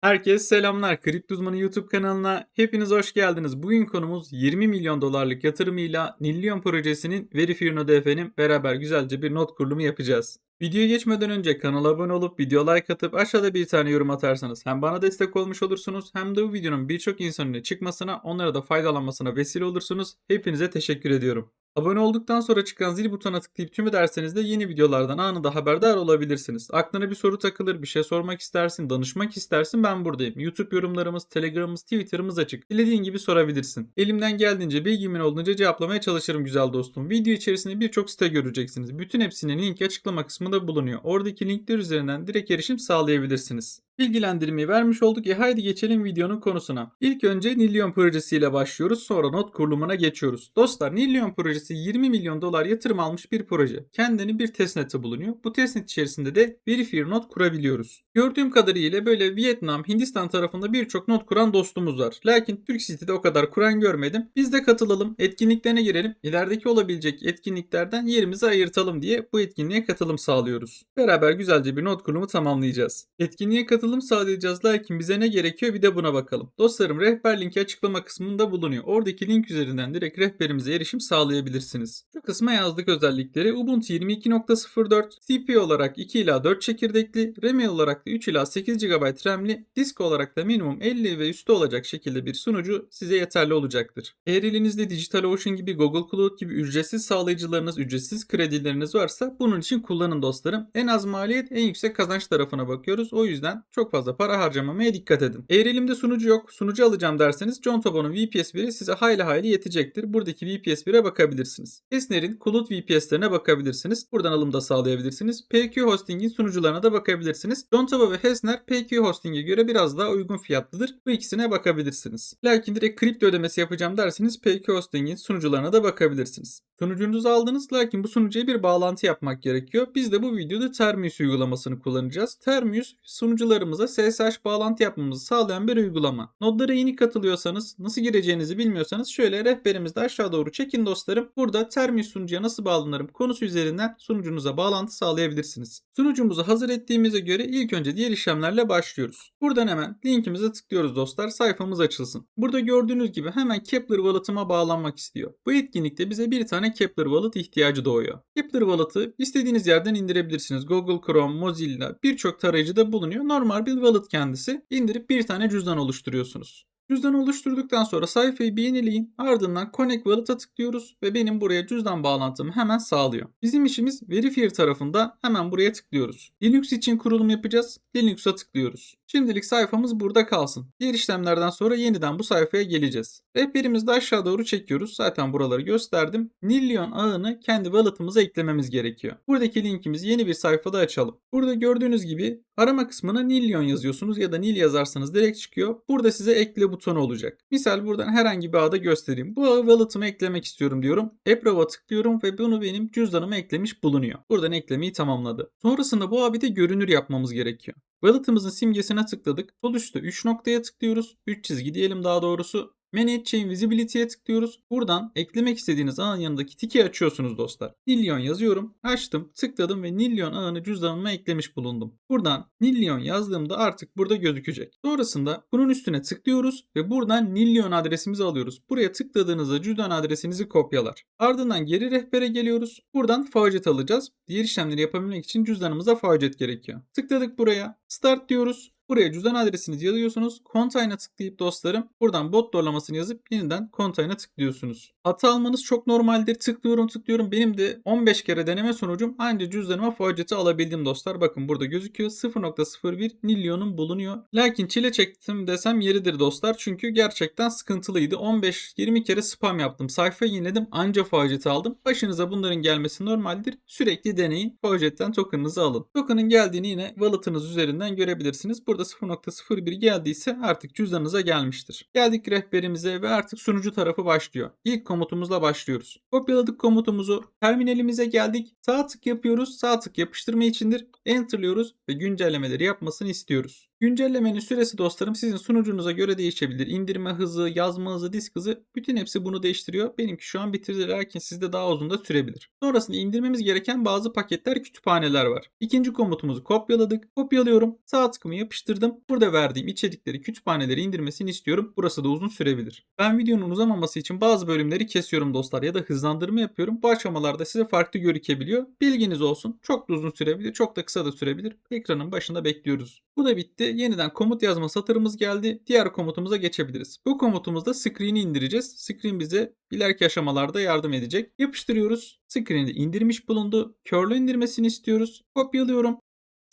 Herkese selamlar. Kripto Uzmanı YouTube kanalına hepiniz hoş geldiniz. Bugün konumuz 20 milyon dolarlık yatırımıyla Nillion projesinin Verify Node F'nin beraber güzelce bir not kurulumu yapacağız. Videoya geçmeden önce kanala abone olup video like atıp aşağıda bir tane yorum atarsanız hem bana destek olmuş olursunuz hem de bu videonun birçok insanın çıkmasına onlara da faydalanmasına vesile olursunuz. Hepinize teşekkür ediyorum. Abone olduktan sonra çıkan zil butonuna tıklayıp tüm ederseniz de yeni videolardan anında haberdar olabilirsiniz. Aklına bir soru takılır, bir şey sormak istersin, danışmak istersin ben buradayım. YouTube yorumlarımız, Telegram'ımız, Twitter'ımız açık. Dilediğin gibi sorabilirsin. Elimden geldiğince, bilgimin olduğunca cevaplamaya çalışırım güzel dostum. Video içerisinde birçok site göreceksiniz. Bütün hepsinin linki açıklama kısmında bulunuyor. Oradaki linkler üzerinden direkt erişim sağlayabilirsiniz. Bilgilendirmeyi vermiş olduk. E haydi geçelim videonun konusuna. İlk önce Nillion projesiyle başlıyoruz. Sonra not kurulumuna geçiyoruz. Dostlar Nillion projesi 20 milyon dolar yatırım almış bir proje. Kendini bir testnet'e bulunuyor. Bu testnet içerisinde de Verifier not kurabiliyoruz. Gördüğüm kadarıyla böyle Vietnam, Hindistan tarafında birçok not kuran dostumuz var. Lakin Türk City'de o kadar kuran görmedim. Biz de katılalım, etkinliklerine girelim. İlerideki olabilecek etkinliklerden yerimizi ayırtalım diye bu etkinliğe katılım sağlıyoruz. Beraber güzelce bir not kurulumu tamamlayacağız. Etkinliğe katılım sağlayacağız lakin bize ne gerekiyor bir de buna bakalım. Dostlarım rehber linki açıklama kısmında bulunuyor. Oradaki link üzerinden direkt rehberimize erişim sağlayabilirsiniz. Şu kısma yazdık özellikleri. Ubuntu 22.04, CPU olarak 2 ila 4 çekirdekli, RAM olarak da 3 ila 8 GB RAM'li, disk olarak da minimum 50 ve üstü olacak şekilde bir sunucu size yeterli olacaktır. Eğer elinizde DigitalOcean gibi Google Cloud gibi ücretsiz sağlayıcılarınız, ücretsiz kredileriniz varsa bunun için kullanın dostlarım. En az maliyet en yüksek kazanç tarafına bakıyoruz. O yüzden çok fazla para harcamamaya dikkat edin. Eğer elimde sunucu yok, sunucu alacağım derseniz John Tobo'nun VPS 1'i size hayli hayli yetecektir. Buradaki VPS 1'e bakabilirsiniz. Esner'in Cloud VPS'lerine bakabilirsiniz. Buradan alımda sağlayabilirsiniz. PQ Hosting'in sunucularına da bakabilirsiniz. John Tobo ve Hesner PQ Hosting'e göre biraz daha uygun fiyatlıdır. Bu ikisine bakabilirsiniz. Lakin direkt kripto ödemesi yapacağım derseniz PQ Hosting'in sunucularına da bakabilirsiniz. Sunucunuzu aldınız lakin bu sunucuya bir bağlantı yapmak gerekiyor. Biz de bu videoda Termius uygulamasını kullanacağız. Termius sunucularımıza SSH bağlantı yapmamızı sağlayan bir uygulama. Nodlara yeni katılıyorsanız, nasıl gireceğinizi bilmiyorsanız şöyle rehberimizde aşağı doğru çekin dostlarım. Burada Termius sunucuya nasıl bağlanırım konusu üzerinden sunucunuza bağlantı sağlayabilirsiniz. Sunucumuzu hazır ettiğimize göre ilk önce diğer işlemlerle başlıyoruz. Buradan hemen linkimize tıklıyoruz dostlar. Sayfamız açılsın. Burada gördüğünüz gibi hemen Kepler Wallet'ıma bağlanmak istiyor. Bu etkinlikte bize bir tane Kepler Wallet ihtiyacı doğuyor. Kepler Wallet'ı istediğiniz yerden indirebilirsiniz. Google Chrome, Mozilla birçok tarayıcıda bulunuyor. Normal bir wallet kendisi. İndirip bir tane cüzdan oluşturuyorsunuz. Cüzdan oluşturduktan sonra sayfayı beğenileyin. Ardından Connect Wallet'a tıklıyoruz ve benim buraya cüzdan bağlantımı hemen sağlıyor. Bizim işimiz Verifier tarafında hemen buraya tıklıyoruz. Linux için kurulum yapacağız. Linux'a tıklıyoruz. Şimdilik sayfamız burada kalsın. Diğer işlemlerden sonra yeniden bu sayfaya geleceğiz. Rehberimizi de aşağı doğru çekiyoruz. Zaten buraları gösterdim. Nillion ağını kendi wallet'ımıza eklememiz gerekiyor. Buradaki linkimizi yeni bir sayfada açalım. Burada gördüğünüz gibi arama kısmına Nillion yazıyorsunuz ya da Nil yazarsanız direkt çıkıyor. Burada size ekle butonu olacak. Misal buradan herhangi bir ağda göstereyim. Bu ağı wallet'ıma eklemek istiyorum diyorum. Approv'a tıklıyorum ve bunu benim cüzdanıma eklemiş bulunuyor. Buradan eklemeyi tamamladı. Sonrasında bu abi de görünür yapmamız gerekiyor. Wallet'ımızın simgesine tıkladık. Sol üstte 3 noktaya tıklıyoruz. 3 çizgi diyelim daha doğrusu. Manage Chain Visibility'ye tıklıyoruz. Buradan eklemek istediğiniz ağın yanındaki tiki açıyorsunuz dostlar. Nillion yazıyorum. Açtım, tıkladım ve Nillion ağını cüzdanıma eklemiş bulundum. Buradan Nillion yazdığımda artık burada gözükecek. Sonrasında bunun üstüne tıklıyoruz ve buradan Nillion adresimizi alıyoruz. Buraya tıkladığınızda cüzdan adresinizi kopyalar. Ardından geri rehbere geliyoruz. Buradan faucet alacağız. Diğer işlemleri yapabilmek için cüzdanımıza faucet gerekiyor. Tıkladık buraya. Start diyoruz. Buraya cüzdan adresinizi yazıyorsunuz. Containe'a tıklayıp dostlarım buradan bot doğrulamasını yazıp yeniden Containe'a tıklıyorsunuz. Hata almanız çok normaldir. Tıklıyorum tıklıyorum. Benim de 15 kere deneme sonucum anca cüzdanıma fauceti alabildim dostlar. Bakın burada gözüküyor. 0.01 Nillion'un bulunuyor. Lakin çile çektim desem yeridir dostlar. Çünkü gerçekten sıkıntılıydı. 15-20 kere spam yaptım. Sayfayı yeniledim anca fauceti aldım. Başınıza bunların gelmesi normaldir. Sürekli deneyin. Faucetten token'ınızı alın. Token'ın geldiğini yine wallet'ınız üzerinden görebilirsiniz. Burada 0.01 geldiyse artık cüzdanınıza gelmiştir. Geldik rehberimize ve artık sunucu tarafı başlıyor. İlk komutumuzla başlıyoruz. Kopyaladık komutumuzu. Terminalimize geldik. Sağ tık yapıyoruz. Sağ tık yapıştırma içindir. Enter'lıyoruz ve güncellemeleri yapmasını istiyoruz. Güncellemenin süresi dostlarım sizin sunucunuza göre değişebilir. İndirme hızı, yazma hızı, disk hızı bütün hepsi bunu değiştiriyor. Benimki şu an bitirdi lakin sizde daha uzun da sürebilir. Sonrasında indirmemiz gereken bazı paketler, kütüphaneler var. İkinci komutumuzu kopyaladık. Kopyalıyorum. Sağ tıkımı yapıştırdım. Burada verdiğim içerikleri, kütüphaneleri indirmesini istiyorum. Burası da uzun sürebilir. Ben videonun uzamaması için bazı bölümleri kesiyorum dostlar ya da hızlandırma yapıyorum. Bu aşamalarda size farklı görükebiliyor. Bilginiz olsun. Çok da uzun sürebilir, çok da kısa da sürebilir. Ekranın başında bekliyoruz. Bu da bitti. Yeniden komut yazma satırımız geldi. Diğer komutumuza geçebiliriz. Bu komutumuzda screen'i indireceğiz. Screen bize ileriki aşamalarda yardım edecek. Yapıştırıyoruz. Screen'i indirmiş bulundu. Curl'ü indirmesini istiyoruz. Kopyalıyorum.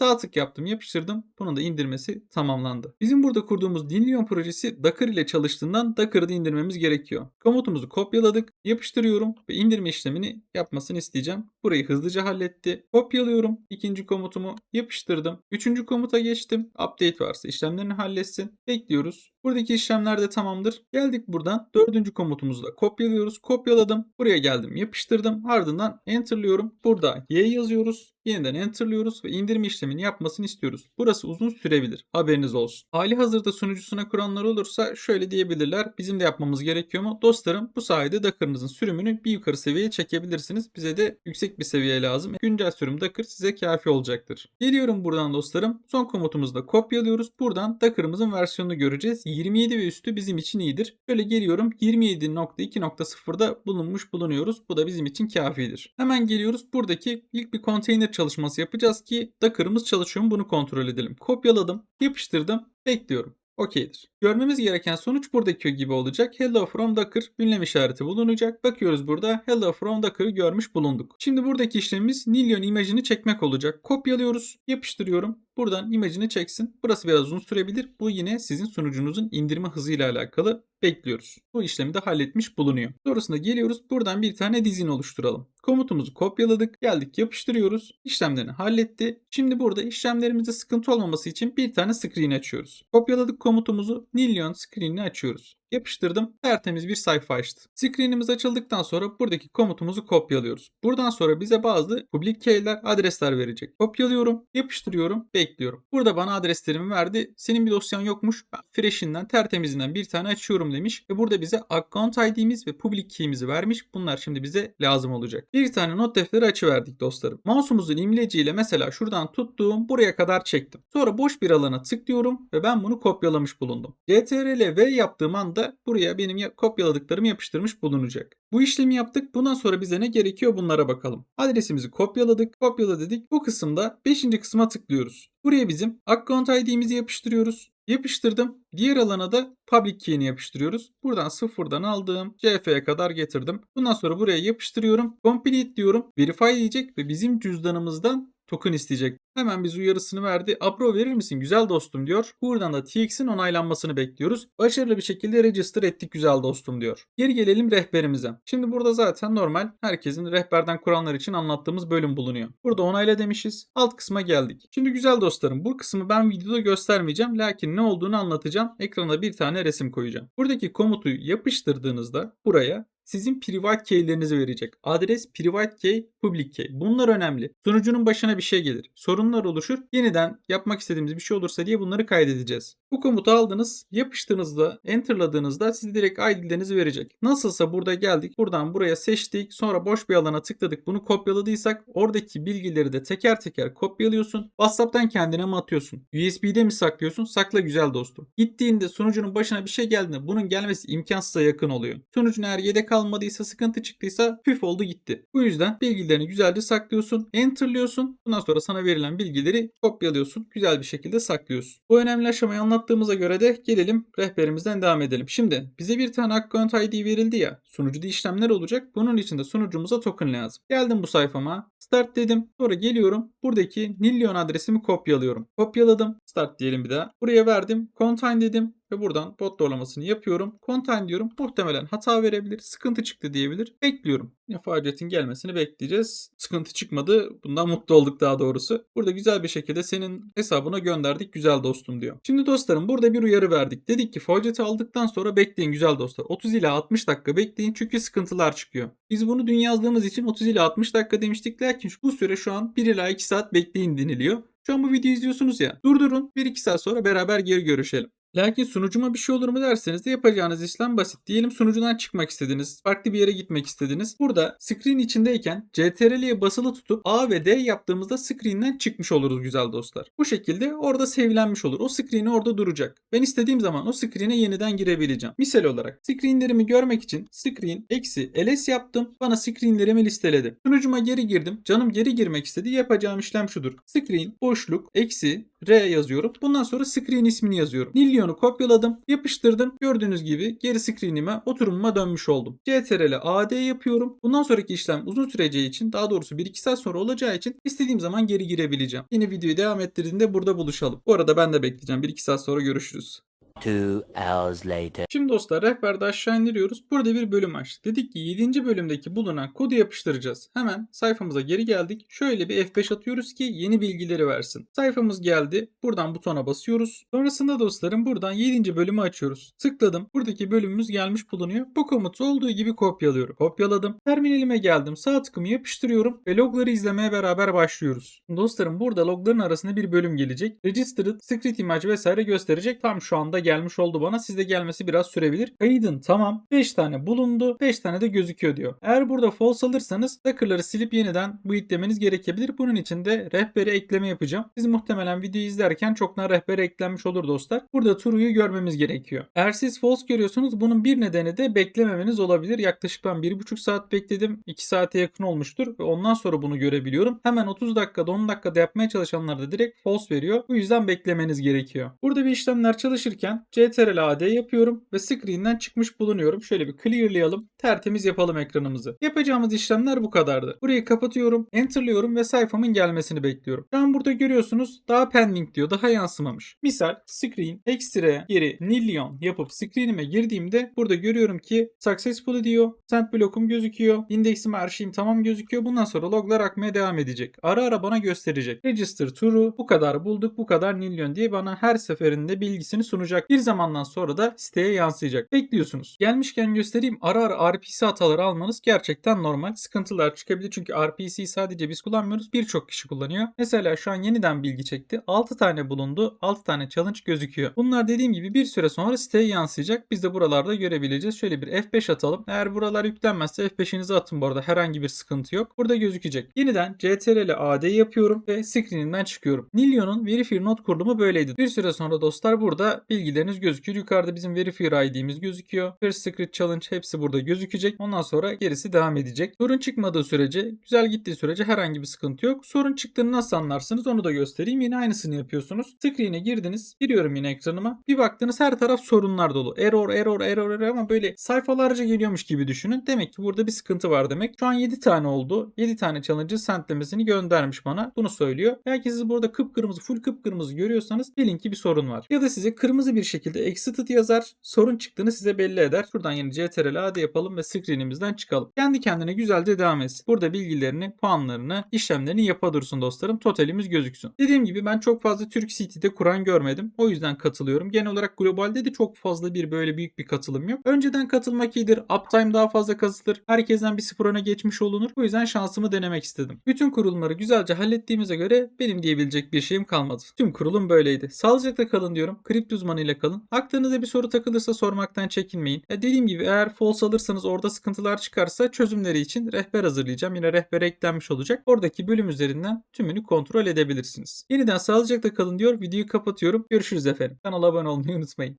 Sağ tık yaptım, yapıştırdım. Bunun da indirmesi tamamlandı. Bizim burada kurduğumuz Dinlion projesi Docker ile çalıştığından Docker'ı da indirmemiz gerekiyor. Komutumuzu kopyaladık, yapıştırıyorum ve indirme işlemini yapmasını isteyeceğim. Burayı hızlıca halletti. Kopyalıyorum ikinci komutumu, yapıştırdım. Üçüncü komuta geçtim. Update varsa işlemlerini halletsin. Bekliyoruz. Buradaki işlemler de tamamdır. Geldik buradan. Dördüncü komutumuzu da kopyalıyoruz. Kopyaladım. Buraya geldim, yapıştırdım. Ardından enterlıyorum. Burada Y yazıyoruz. Yeniden enterlıyoruz ve indirme işlemini yapmasını istiyoruz. Burası uzun sürebilir. Haberiniz olsun. Hali hazırda sunucusuna kuranlar olursa şöyle diyebilirler. Bizim de yapmamız gerekiyor mu? Dostlarım bu sayede Docker'ınızın sürümünü bir yukarı seviyeye çekebilirsiniz. Bize de yüksek bir seviye lazım. Güncel sürüm Docker size kafi olacaktır. Geliyorum buradan dostlarım. Son komutumuzu da kopyalıyoruz. Buradan Docker'ımızın versiyonunu göreceğiz. 27 ve üstü bizim için iyidir. Böyle geliyorum 27.2.0'da bulunmuş bulunuyoruz. Bu da bizim için kafidir. Hemen geliyoruz. Buradaki ilk bir konteyner çalışması yapacağız ki Docker'ımız çalışıyor mu bunu kontrol edelim. Kopyaladım, yapıştırdım, bekliyorum. Okeydir. Görmemiz gereken sonuç buradaki gibi olacak. Hello from Docker ünlem işareti bulunacak. Bakıyoruz burada Hello from Docker'ı görmüş bulunduk. Şimdi buradaki işlemimiz Nillion imajını çekmek olacak. Kopyalıyoruz, yapıştırıyorum. Buradan imajını çeksin. Burası biraz uzun sürebilir. Bu yine sizin sunucunuzun indirme hızıyla alakalı. Bekliyoruz. Bu işlemi de halletmiş bulunuyor. Sonrasında geliyoruz. Buradan bir tane dizin oluşturalım. Komutumuzu kopyaladık. Geldik yapıştırıyoruz. İşlemlerini halletti. Şimdi burada işlemlerimizde sıkıntı olmaması için bir tane screen açıyoruz. Kopyaladık komutumuzu. Nillion screen'ini açıyoruz. Yapıştırdım. Tertemiz bir sayfa açtı. Screen'imiz açıldıktan sonra buradaki komutumuzu kopyalıyoruz. Buradan sonra bize bazı public key'ler, adresler verecek. Kopyalıyorum, yapıştırıyorum, bekliyorum. Burada bana adreslerimi verdi. Senin bir dosyan yokmuş. Ben fresh'inden, tertemizinden bir tane açıyorum demiş. Ve burada bize account ID'miz ve public key'imizi vermiş. Bunlar şimdi bize lazım olacak. Bir tane not defteri açıverdik dostlarım. Mouse'umuzun imleciyle mesela şuradan tuttuğum buraya kadar çektim. Sonra boş bir alana tıklıyorum ve ben bunu kopyalamış bulundum. CTRL V yaptığım anda buraya benim ya- kopyaladıklarımı yapıştırmış bulunacak. Bu işlemi yaptık. Bundan sonra bize ne gerekiyor bunlara bakalım. Adresimizi kopyaladık. Kopyala dedik. Bu kısımda 5. kısma tıklıyoruz. Buraya bizim account ID'mizi yapıştırıyoruz. Yapıştırdım. Diğer alana da public key'ini yapıştırıyoruz. Buradan sıfırdan aldığım CF'ye kadar getirdim. Bundan sonra buraya yapıştırıyorum. Complete diyorum. Verify diyecek ve bizim cüzdanımızdan token isteyecek. Hemen biz uyarısını verdi. Approve verir misin güzel dostum diyor. Buradan da TX'in onaylanmasını bekliyoruz. Başarılı bir şekilde register ettik güzel dostum diyor. Geri gelelim rehberimize. Şimdi burada zaten normal herkesin rehberden kuranlar için anlattığımız bölüm bulunuyor. Burada onayla demişiz. Alt kısma geldik. Şimdi güzel dostlarım bu kısmı ben videoda göstermeyeceğim. Lakin ne olduğunu anlatacağım. Ekrana bir tane resim koyacağım. Buradaki komutu yapıştırdığınızda buraya sizin private key'lerinizi verecek. Adres, private key, public key. Bunlar önemli. Sunucunun başına bir şey gelir. Sorunlar oluşur. Yeniden yapmak istediğimiz bir şey olursa diye bunları kaydedeceğiz. Bu komutu aldınız, yapıştığınızda, enterladığınızda size direkt ID'lerinizi verecek. Nasılsa burada geldik, buradan buraya seçtik, sonra boş bir alana tıkladık. Bunu kopyaladıysak oradaki bilgileri de teker teker kopyalıyorsun. WhatsApp'tan kendine mi atıyorsun? USB'de mi saklıyorsun? Sakla güzel dostum. Gittiğinde sunucunun başına bir şey geldiğinde bunun gelmesi imkansıza yakın oluyor. Sunucun eğer yedek kalmadıysa, sıkıntı çıktıysa püf oldu gitti. Bu yüzden bilgilerini güzelce saklıyorsun, enterlıyorsun. Bundan sonra sana verilen bilgileri kopyalıyorsun, güzel bir şekilde saklıyorsun. Bu önemli aşamayı anlattığımıza göre de gelelim rehberimizden devam edelim. Şimdi bize bir tane account ID verildi ya, sunucuda işlemler olacak. Bunun için de sunucumuza token lazım. Geldim bu sayfama, start dedim. Sonra geliyorum, buradaki Nillion adresimi kopyalıyorum. Kopyaladım, start diyelim bir daha. Buraya verdim, contain dedim ve buradan bot doğrulamasını yapıyorum. Contain diyorum. Muhtemelen hata verebilir. Sıkıntı çıktı diyebilir. Bekliyorum. Yine faciyetin gelmesini bekleyeceğiz. Sıkıntı çıkmadı. Bundan mutlu olduk daha doğrusu. Burada güzel bir şekilde senin hesabına gönderdik güzel dostum diyor. Şimdi dostlarım burada bir uyarı verdik. Dedik ki facieti aldıktan sonra bekleyin güzel dostlar. 30 ila 60 dakika bekleyin çünkü sıkıntılar çıkıyor. Biz bunu dün yazdığımız için 30 ila 60 dakika demiştik. Lakin bu süre şu an 1 ila 2 saat bekleyin deniliyor. Şu an bu videoyu izliyorsunuz ya. Durdurun 1-2 saat sonra beraber geri görüşelim. Lakin sunucuma bir şey olur mu derseniz de yapacağınız işlem basit. Diyelim sunucudan çıkmak istediniz. Farklı bir yere gitmek istediniz. Burada screen içindeyken CTRL'ye basılı tutup A ve D yaptığımızda screen'den çıkmış oluruz güzel dostlar. Bu şekilde orada save'lenmiş olur. O screen orada duracak. Ben istediğim zaman o screen'e yeniden girebileceğim. Misal olarak screenlerimi görmek için screen eksi ls yaptım. Bana screenlerimi listeledi. Sunucuma geri girdim. Canım geri girmek istedi. Yapacağım işlem şudur. Screen boşluk eksi R yazıyorum. Bundan sonra screen ismini yazıyorum. Nillion'u kopyaladım, yapıştırdım. Gördüğünüz gibi geri screen'ime, oturumuma dönmüş oldum. CTRL AD yapıyorum. Bundan sonraki işlem uzun süreceği için, daha doğrusu 1-2 saat sonra olacağı için istediğim zaman geri girebileceğim. Yine videoyu devam ettirdiğinde burada buluşalım. Bu arada ben de bekleyeceğim. 1-2 saat sonra görüşürüz. Two hours later. Şimdi dostlar rehberde aşağı indiriyoruz. Burada bir bölüm aç. Dedik ki 7. bölümdeki bulunan kodu yapıştıracağız. Hemen sayfamıza geri geldik. Şöyle bir F5 atıyoruz ki yeni bilgileri versin. Sayfamız geldi. Buradan butona basıyoruz. Sonrasında dostlarım buradan 7. bölümü açıyoruz. Tıkladım. Buradaki bölümümüz gelmiş bulunuyor. Bu komutu olduğu gibi kopyalıyorum. Kopyaladım. Terminalime geldim. Sağ tıkımı yapıştırıyorum ve logları izlemeye beraber başlıyoruz. Dostlarım burada logların arasında bir bölüm gelecek. Registered, script image vesaire gösterecek. Tam şu anda gelmiş oldu bana. Sizde gelmesi biraz sürebilir. Kaydın tamam. 5 tane bulundu. 5 tane de gözüküyor diyor. Eğer burada false alırsanız Docker'ları silip yeniden bu demeniz gerekebilir. Bunun için de rehbere ekleme yapacağım. Siz muhtemelen videoyu izlerken çoktan rehbere eklenmiş olur dostlar. Burada true'yu görmemiz gerekiyor. Eğer siz false görüyorsunuz bunun bir nedeni de beklememeniz olabilir. Yaklaşık ben 1,5 saat bekledim. 2 saate yakın olmuştur ve ondan sonra bunu görebiliyorum. Hemen 30 dakikada 10 dakikada yapmaya çalışanlar da direkt false veriyor. Bu yüzden beklemeniz gerekiyor. Burada bir işlemler çalışırken CTRL AD yapıyorum ve screen'den çıkmış bulunuyorum. Şöyle bir clearlayalım. Tertemiz yapalım ekranımızı. Yapacağımız işlemler bu kadardı. Burayı kapatıyorum, enterlıyorum ve sayfamın gelmesini bekliyorum. Şu an burada görüyorsunuz daha pending diyor, daha yansımamış. Misal screen ekstra geri nillion yapıp screen'ime girdiğimde burada görüyorum ki successful diyor. Send block'um gözüküyor. indeksim her şeyim tamam gözüküyor. Bundan sonra loglar akmaya devam edecek. Ara ara bana gösterecek. Register true bu kadar bulduk bu kadar nillion diye bana her seferinde bilgisini sunacak. Bir zamandan sonra da siteye yansıyacak. Bekliyorsunuz. Gelmişken göstereyim. Ara ara RPC hataları almanız gerçekten normal. Sıkıntılar çıkabilir çünkü RPC'yi sadece biz kullanmıyoruz. Birçok kişi kullanıyor. Mesela şu an yeniden bilgi çekti. 6 tane bulundu. 6 tane challenge gözüküyor. Bunlar dediğim gibi bir süre sonra siteye yansıyacak. Biz de buralarda görebileceğiz. Şöyle bir F5 atalım. Eğer buralar yüklenmezse F5'inizi atın bu arada. Herhangi bir sıkıntı yok. Burada gözükecek. Yeniden CTRL AD yapıyorum ve screen'inden çıkıyorum. Nillion'un Verifier not kurulumu böyleydi. Bir süre sonra dostlar burada bilgileriniz gözüküyor. Yukarıda bizim Verifier ID'miz gözüküyor. First Secret Challenge hepsi burada gözükecek. Ondan sonra gerisi devam edecek. Sorun çıkmadığı sürece, güzel gittiği sürece herhangi bir sıkıntı yok. Sorun çıktığını nasıl anlarsınız onu da göstereyim. Yine aynısını yapıyorsunuz. Screen'e girdiniz. Giriyorum yine ekranıma. Bir baktınız her taraf sorunlar dolu. Error, error, error, error ama böyle sayfalarca geliyormuş gibi düşünün. Demek ki burada bir sıkıntı var demek. Şu an 7 tane oldu. 7 tane challenge'ı sentlemesini göndermiş bana. Bunu söylüyor. Eğer ki siz burada kıpkırmızı, full kıpkırmızı görüyorsanız bilin ki bir sorun var. Ya da size kırmızı bir şekilde exited yazar. Sorun çıktığını size belli eder. Şuradan yine CTRL AD yapalım ve screen'imizden çıkalım. Kendi kendine güzelce devam etsin. Burada bilgilerini, puanlarını, işlemlerini yapa dursun dostlarım. Totalimiz gözüksün. Dediğim gibi ben çok fazla Türk City'de kuran görmedim. O yüzden katılıyorum. Genel olarak globalde de çok fazla bir böyle büyük bir katılım yok. Önceden katılmak iyidir. Uptime daha fazla kazılır. Herkesten bir sıfır öne geçmiş olunur. Bu yüzden şansımı denemek istedim. Bütün kurulumları güzelce hallettiğimize göre benim diyebilecek bir şeyim kalmadı. Tüm kurulum böyleydi. Sağlıcakla kalın diyorum. Kripto uzmanıyla kalın. Aklınıza bir soru takılırsa sormaktan çekinmeyin. Ya dediğim gibi eğer false alırsanız orada sıkıntılar çıkarsa çözümleri için rehber hazırlayacağım. Yine rehbere eklenmiş olacak. Oradaki bölüm üzerinden tümünü kontrol edebilirsiniz. Yeniden sağlıcakla kalın diyor. Videoyu kapatıyorum. Görüşürüz efendim. Kanala abone olmayı unutmayın.